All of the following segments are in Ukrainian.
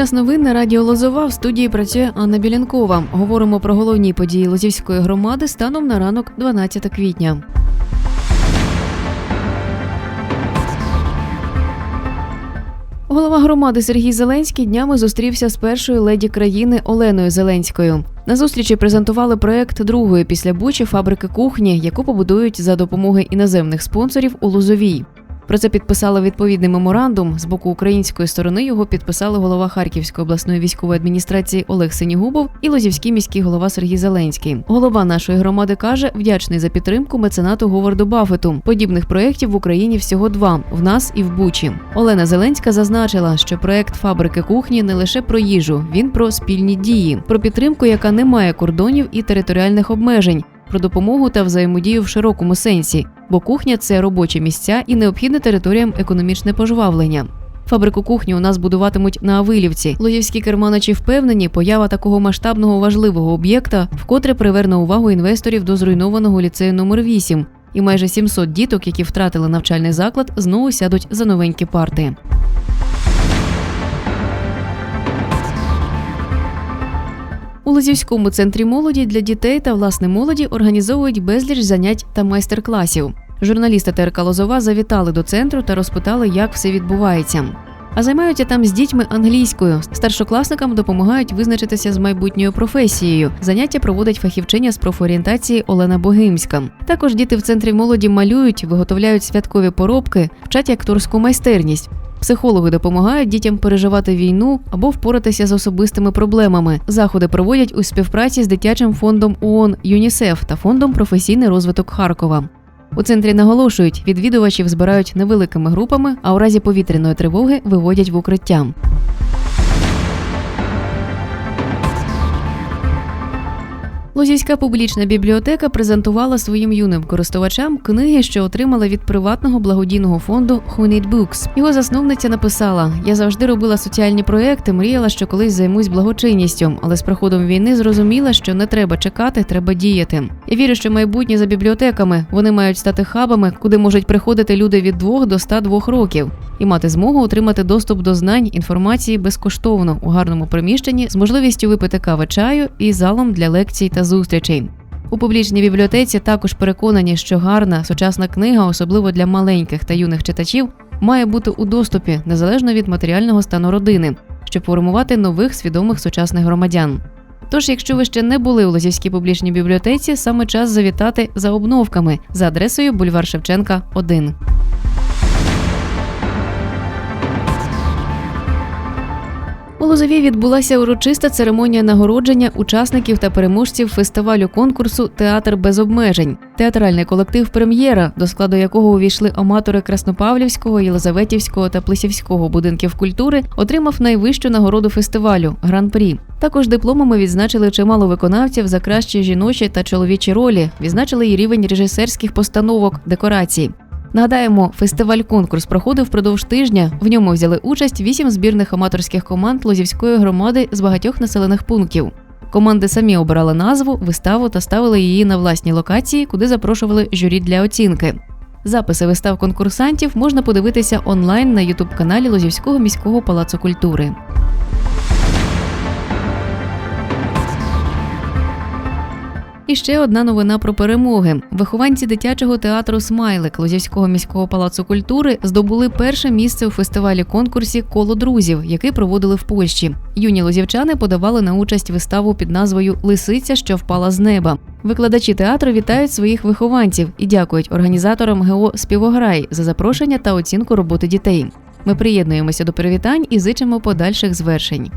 Час новин на радіо Лозова в студії працює Анна Білянкова. Говоримо про головні події Лозівської громади станом на ранок 12 квітня. Голова громади Сергій Зеленський днями зустрівся з першою леді країни Оленою Зеленською. На зустрічі презентували проект другої після Бучі фабрики кухні, яку побудують за допомоги іноземних спонсорів у Лозовій. Про це підписали відповідний меморандум. З боку української сторони його підписали голова Харківської обласної військової адміністрації Олег Синігубов і Лозівський міський голова Сергій Зеленський. Голова нашої громади каже, вдячний за підтримку меценату Говарду Баффету. Подібних проєктів в Україні всього два в нас і в Бучі. Олена Зеленська зазначила, що проект фабрики кухні не лише про їжу, він про спільні дії, про підтримку, яка не має кордонів і територіальних обмежень. Про допомогу та взаємодію в широкому сенсі, бо кухня це робочі місця і необхідне територіям економічне пожвавлення. Фабрику кухні у нас будуватимуть на Авилівці. Лоївські керманичі впевнені, поява такого масштабного важливого об'єкта вкотре приверне увагу інвесторів до зруйнованого ліцею номер 8 і майже 700 діток, які втратили навчальний заклад, знову сядуть за новенькі парти. У Лозівському центрі молоді для дітей та власне молоді організовують безліч занять та майстер-класів. Журналісти ТРК Лозова завітали до центру та розпитали, як все відбувається. А займаються там з дітьми англійською. Старшокласникам допомагають визначитися з майбутньою професією. Заняття проводить фахівчиня з профорієнтації Олена Богимська. Також діти в центрі молоді малюють, виготовляють святкові поробки, вчать акторську майстерність. Психологи допомагають дітям переживати війну або впоратися з особистими проблемами. Заходи проводять у співпраці з дитячим фондом ООН ЮНІСЕФ та фондом професійний розвиток Харкова. У центрі наголошують, відвідувачів збирають невеликими групами, а у разі повітряної тривоги виводять в укриття. Лозівська публічна бібліотека презентувала своїм юним користувачам книги, що отримала від приватного благодійного фонду Who Need Books. Його засновниця написала: Я завжди робила соціальні проекти, мріяла, що колись займусь благочинністю, але з приходом війни зрозуміла, що не треба чекати, треба діяти. Я вірю, що майбутнє за бібліотеками вони мають стати хабами, куди можуть приходити люди від 2 до 102 років і мати змогу отримати доступ до знань інформації безкоштовно у гарному приміщенні з можливістю випити кави чаю і залом для лекцій та зустрічей. У публічній бібліотеці також переконані, що гарна сучасна книга, особливо для маленьких та юних читачів, має бути у доступі незалежно від матеріального стану родини, щоб формувати нових свідомих сучасних громадян. Тож, якщо ви ще не були у Лозівській публічній бібліотеці, саме час завітати за обновками за адресою бульвар Шевченка, 1. У Лозові відбулася урочиста церемонія нагородження учасників та переможців фестивалю конкурсу Театр без обмежень. Театральний колектив Прем'єра, до складу якого увійшли аматори Краснопавлівського, Єлизаветівського та Плесівського будинків культури, отримав найвищу нагороду фестивалю гран-прі. Також дипломами відзначили чимало виконавців за кращі жіночі та чоловічі ролі, відзначили і рівень режисерських постановок, декорацій. Нагадаємо, фестиваль-конкурс проходив впродовж тижня. В ньому взяли участь вісім збірних аматорських команд Лозівської громади з багатьох населених пунктів. Команди самі обирали назву, виставу та ставили її на власні локації, куди запрошували журі для оцінки. Записи вистав конкурсантів можна подивитися онлайн на ютуб-каналі Лозівського міського палацу культури. І ще одна новина про перемоги. Вихованці дитячого театру Смайлик Лозівського міського палацу культури здобули перше місце у фестивалі конкурсі Коло друзів, який проводили в Польщі. Юні лозівчани подавали на участь виставу під назвою Лисиця, що впала з неба. Викладачі театру вітають своїх вихованців і дякують організаторам ГО Співограй за запрошення та оцінку роботи дітей. Ми приєднуємося до привітань і зичимо подальших звершень.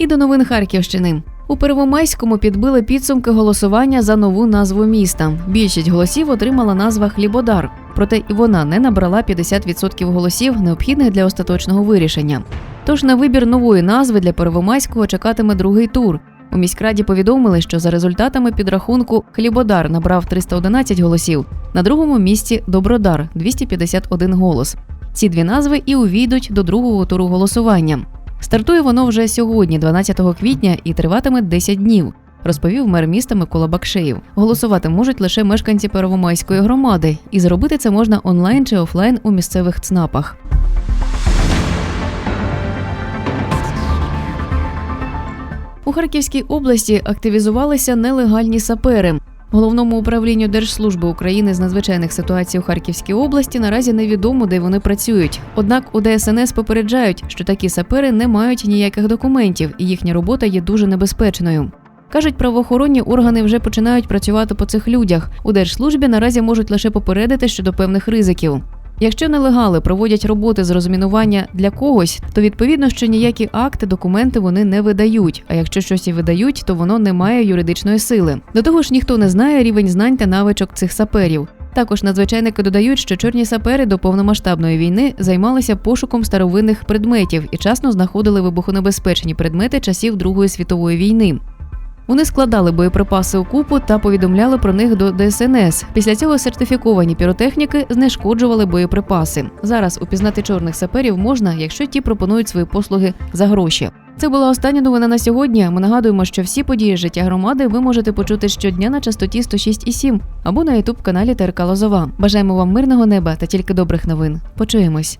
І до новин Харківщини. У Первомайському підбили підсумки голосування за нову назву міста. Більшість голосів отримала назва Хлібодар, проте і вона не набрала 50% голосів, необхідних для остаточного вирішення. Тож на вибір нової назви для Первомайського чекатиме другий тур. У міськраді повідомили, що за результатами підрахунку Хлібодар набрав 311 голосів, на другому місці Добродар 251 голос. Ці дві назви і увійдуть до другого туру голосування. Стартує воно вже сьогодні, 12 квітня, і триватиме 10 днів. розповів мер міста Микола Бакшеєв. Голосувати можуть лише мешканці Первомайської громади, і зробити це можна онлайн чи офлайн у місцевих ЦНАПах. У Харківській області активізувалися нелегальні сапери. Головному управлінню Держслужби України з надзвичайних ситуацій у Харківській області наразі невідомо, де вони працюють. Однак у ДСНС попереджають, що такі сапери не мають ніяких документів, і їхня робота є дуже небезпечною. Кажуть, правоохоронні органи вже починають працювати по цих людях. У держслужбі наразі можуть лише попередити щодо певних ризиків. Якщо нелегали проводять роботи з розмінування для когось, то відповідно, що ніякі акти, документи вони не видають. А якщо щось і видають, то воно не має юридичної сили. До того ж, ніхто не знає рівень знань та навичок цих саперів. Також надзвичайники додають, що чорні сапери до повномасштабної війни займалися пошуком старовинних предметів і часно знаходили вибухонебезпечні предмети часів Другої світової війни. Вони складали боєприпаси у купу та повідомляли про них до ДСНС. Після цього сертифіковані піротехніки знешкоджували боєприпаси. Зараз упізнати чорних саперів можна, якщо ті пропонують свої послуги за гроші. Це була остання новина на сьогодні. Ми нагадуємо, що всі події життя громади ви можете почути щодня на частоті 106,7 або на ютуб каналі ТРК Лозова. Бажаємо вам мирного неба та тільки добрих новин. Почуємось.